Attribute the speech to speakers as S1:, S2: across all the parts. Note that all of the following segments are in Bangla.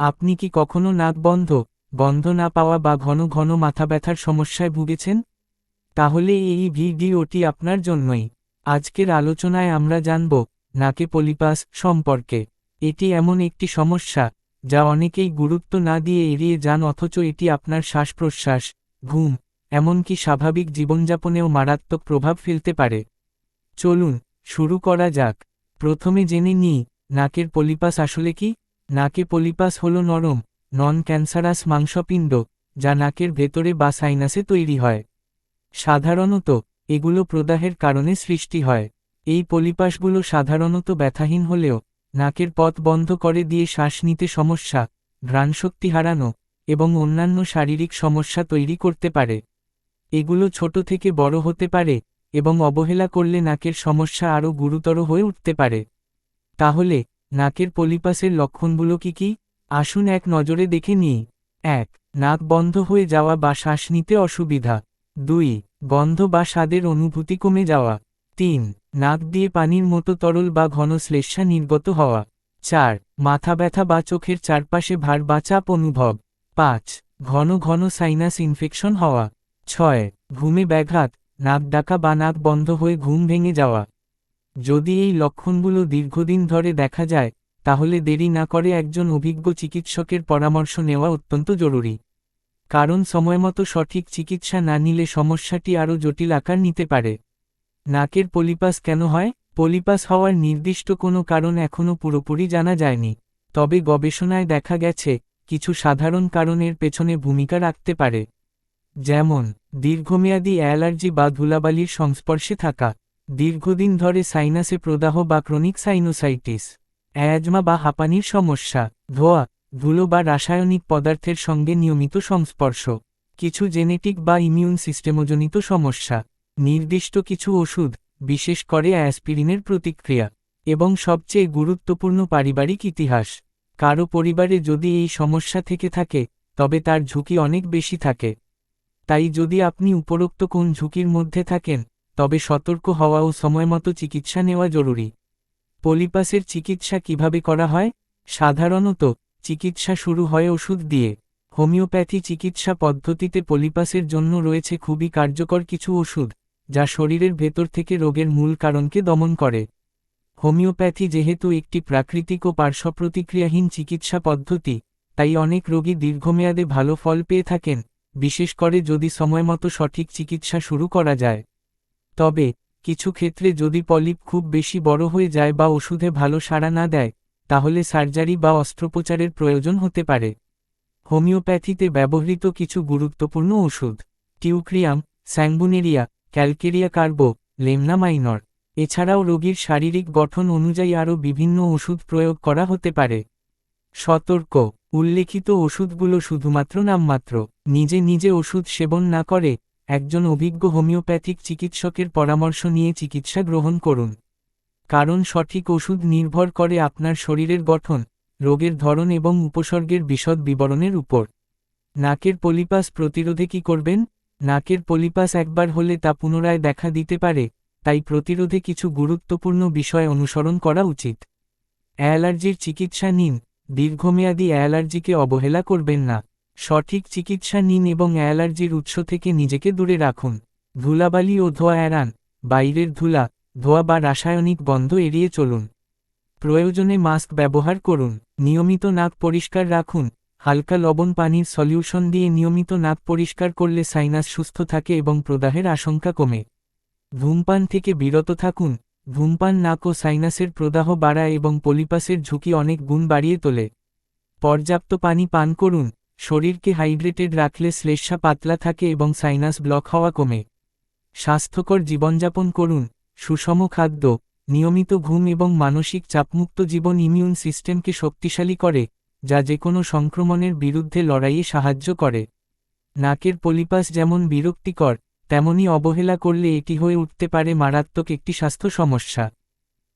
S1: আপনি কি কখনো নাক বন্ধ, গন্ধ না পাওয়া বা ঘন ঘন মাথা ব্যথার সমস্যায় ভুগেছেন? তাহলে এই ভিডিওটি আপনার জন্যই। আজকের আলোচনায় আমরা জানব, নাকে পলিপাস সম্পর্কে। এটি এমন একটি সমস্যা, যা অনেকেই গুরুত্ব না দিয়ে এড়িয়ে যান অথচ এটি আপনার শ্বাস প্রশ্বাস ঘুম, এমনকি স্বাভাবিক জীবনযাপনেও মারাত্মক প্রভাব ফেলতে পারে। চলুন, শুরু করা যাক। প্রথমে জেনে নিই, নাকের পলিপাস আসলে কি? নাকে পলিপাস হল নরম, নন ক্যান্সারাস মাংসপিণ্ড, যা নাকের ভেতরে বা সাইনাসে তৈরি হয়। সাধারণত, এগুলো প্রদাহের কারণে সৃষ্টি হয়। এই পলিপাসগুলো সাধারণত ব্যথাহীন হলেও, নাকের পথ বন্ধ করে দিয়ে শ্বাস নিতে সমস্যা, ঘ্রাণশক্তি হারানো, এবং অন্যান্য শারীরিক সমস্যা তৈরি করতে পারে। এগুলো ছোট থেকে বড় হতে পারে, এবং অবহেলা করলে নাকের সমস্যা আরও গুরুতর হয়ে উঠতে পারে। তাহলে নাকের পলিপাসের লক্ষণগুলো কি কি? আসুন এক নজরে দেখে নিই। এক, নাক বন্ধ হয়ে যাওয়া বা শ্বাস নিতে অসুবিধা। দুই, গন্ধ বা স্বাদের অনুভূতি কমে যাওয়া। তিন, নাক দিয়ে পানির মতো তরল বা ঘন শ্লেষ্মা নির্গত হওয়া। চার, মাথা ব্যথা বা চোখের চারপাশে ভার বা চাপ অনুভব। পাঁচ, ঘন ঘন সাইনাস ইনফেকশন হওয়া। ছয়, ঘুমে ব্যাঘাত, নাক ডাকা বা নাক বন্ধ হয়ে ঘুম ভেঙে যাওয়া। যদি এই লক্ষণগুলো দীর্ঘদিন ধরে দেখা যায়, তাহলে দেরি না করে একজন অভিজ্ঞ চিকিৎসকের পরামর্শ নেওয়া অত্যন্ত জরুরি। কারণ সময়মতো সঠিক চিকিৎসা না নিলে সমস্যাটি আরও জটিল আকার নিতে পারে। নাকের পলিপাস কেন হয়? পলিপাস হওয়ার নির্দিষ্ট কোনো কারণ এখনও পুরোপুরি জানা যায়নি। তবে গবেষণায় দেখা গেছে, কিছু সাধারণ কারণের পেছনে ভূমিকা রাখতে পারে। যেমন, দীর্ঘমেয়াদী অ্যালার্জি বা ধুলাবালির সংস্পর্শে থাকা। দীর্ঘদিন ধরে সাইনাসে প্রদাহ বা ক্রনিক সাইনোসাইটিস, অ্যাজমা বা হাঁপানির সমস্যা, ধোয়া, ধুলো বা রাসায়নিক পদার্থের সঙ্গে নিয়মিত সংস্পর্শ, কিছু জেনেটিক বা ইমিউন সিস্টেমজনিত সমস্যা, নির্দিষ্ট কিছু ওষুধ, বিশেষ করে অ্যাসপিরিনের প্রতিক্রিয়া, এবং সবচেয়ে গুরুত্বপূর্ণ পারিবারিক ইতিহাস। কারও পরিবারে যদি এই সমস্যা থেকে থাকে, তবে তার ঝুঁকি অনেক বেশি থাকে। তাই যদি আপনি উপরোক্ত কোন ঝুঁকির মধ্যে থাকেন তবে সতর্ক হওয়া ও সময়মতো চিকিৎসা নেওয়া জরুরি। পলিপাসের চিকিৎসা কীভাবে করা হয়? সাধারণত, চিকিৎসা শুরু হয় ওষুধ দিয়ে। হোমিওপ্যাথি চিকিৎসা পদ্ধতিতে পলিপাসের জন্য রয়েছে খুবই কার্যকর কিছু ওষুধ, যা শরীরের ভেতর থেকে রোগের মূল কারণকে দমন করে। হোমিওপ্যাথি যেহেতু একটি প্রাকৃতিক ও পার্শ্বপ্রতিক্রিয়াহীন চিকিৎসা পদ্ধতি, তাই অনেক রোগী দীর্ঘমেয়াদে ভালো ফল পেয়ে থাকেন, বিশেষ করে যদি সময়মতো সঠিক চিকিৎসা শুরু করা যায়। তবে, কিছু ক্ষেত্রে যদি পলিপ খুব বেশি বড় হয়ে যায় বা ওষুধে ভালো সাড়া না দেয়, তাহলে সার্জারি বা অস্ত্রোপচারের প্রয়োজন হতে পারে। হোমিওপ্যাথিতে ব্যবহৃত কিছু গুরুত্বপূর্ণ ওষুধ, teucrium, sanguinaria, calcarea carbo lemna minor এছাড়াও রোগীর শারীরিক গঠন অনুযায়ী আরও বিভিন্ন ওষুধ প্রয়োগ করা হতে পারে। সতর্ক, উল্লেখিত ওষুধগুলো শুধুমাত্র নামমাত্র, নিজে নিজে ওষুধ সেবন না করে একজন অভিজ্ঞ হোমিওপ্যাথিক চিকিৎসকের পরামর্শ নিয়ে চিকিৎসা গ্রহণ করুন। কারণ সঠিক ওষুধ নির্ভর করে আপনার শরীরের গঠন, রোগের ধরন এবং উপসর্গের বিশদ বিবরণের উপর। নাকের পলিপাস প্রতিরোধে কি করবেন? নাকের পলিপাস একবার হলে তা পুনরায় দেখা দিতে পারে, তাই প্রতিরোধে কিছু গুরুত্বপূর্ণ বিষয় অনুসরণ করা উচিত। অ্যালার্জির চিকিৎসা নিন, দীর্ঘমেয়াদী অ্যালার্জিকে অবহেলা করবেন না। সঠিক চিকিৎসা নিন এবং অ্যালার্জির উৎস থেকে নিজেকে দূরে রাখুন। ধুলাবালি ও ধোয়া এড়ান। বাইরের ধুলা, ধোয়া বা রাসায়নিক গন্ধ এড়িয়ে চলুন। প্রয়োজনে মাস্ক ব্যবহার করুন। নিয়মিত নাক পরিষ্কার রাখুন। হালকা লবণ পানির সলিউশন দিয়ে নিয়মিত নাক পরিষ্কার করলে সাইনাস সুস্থ থাকে এবং প্রদাহের আশঙ্কা কমে। ধূমপান থেকে বিরত থাকুন। ধূমপান নাক ও সাইনাসের প্রদাহ বাড়ায় এবং পলিপাসের ঝুঁকি অনেক গুণ বাড়িয়ে তোলে। পর্যাপ্ত পানি পান করুন। শরীরকে হাইড্রেটেড রাখলে শ্লেষ্মা পাতলা থাকে এবং সাইনাস ব্লক হওয়া কমে। স্বাস্থ্যকর জীবনযাপন করুন, সুষম খাদ্য, নিয়মিত ঘুম এবং মানসিক চাপমুক্ত জীবন ইমিউন সিস্টেমকে শক্তিশালী করে, যা যে কোনো সংক্রমণের বিরুদ্ধে লড়াইয়ে সাহায্য করে। নাকের পলিপাস যেমন বিরক্তিকর, তেমনি অবহেলা করলে এটি হয়ে উঠতে পারে মারাত্মক একটি স্বাস্থ্য সমস্যা।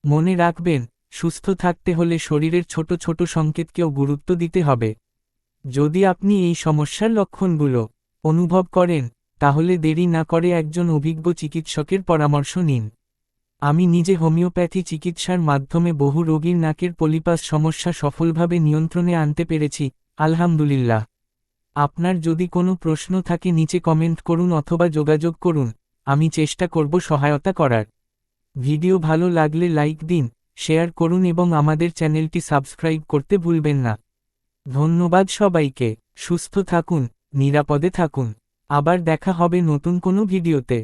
S1: মনে রাখবেন, সুস্থ থাকতে হলে শরীরের ছোট ছোট সংকেতকেও গুরুত্ব দিতে হবে। যদি আপনি এই সমস্যার লক্ষণগুলো অনুভব করেন, তাহলে দেরি না করে একজন অভিজ্ঞ চিকিৎসকের পরামর্শ নিন। আমি নিজে হোমিওপ্যাথি চিকিৎসার মাধ্যমে বহু রোগীর নাকের পলিপাস সমস্যা সফলভাবে নিয়ন্ত্রণে আনতে পেরেছি, আলহামদুলিল্লাহ। আপনার যদি কোনো প্রশ্ন থাকে নিচে কমেন্ট করুন অথবা যোগাযোগ করুন, আমি চেষ্টা করব সহায়তা করার। ভিডিও ভালো লাগলে লাইক দিন, শেয়ার করুন এবং আমাদের চ্যানেলটি সাবস্ক্রাইব করতে ভুলবেন না। ধন্যবাদ সবাইকে সুস্থ থাকুন নিরাপদে থাকুন। আবার দেখা হবে নতুন কোনো ভিডিওতে।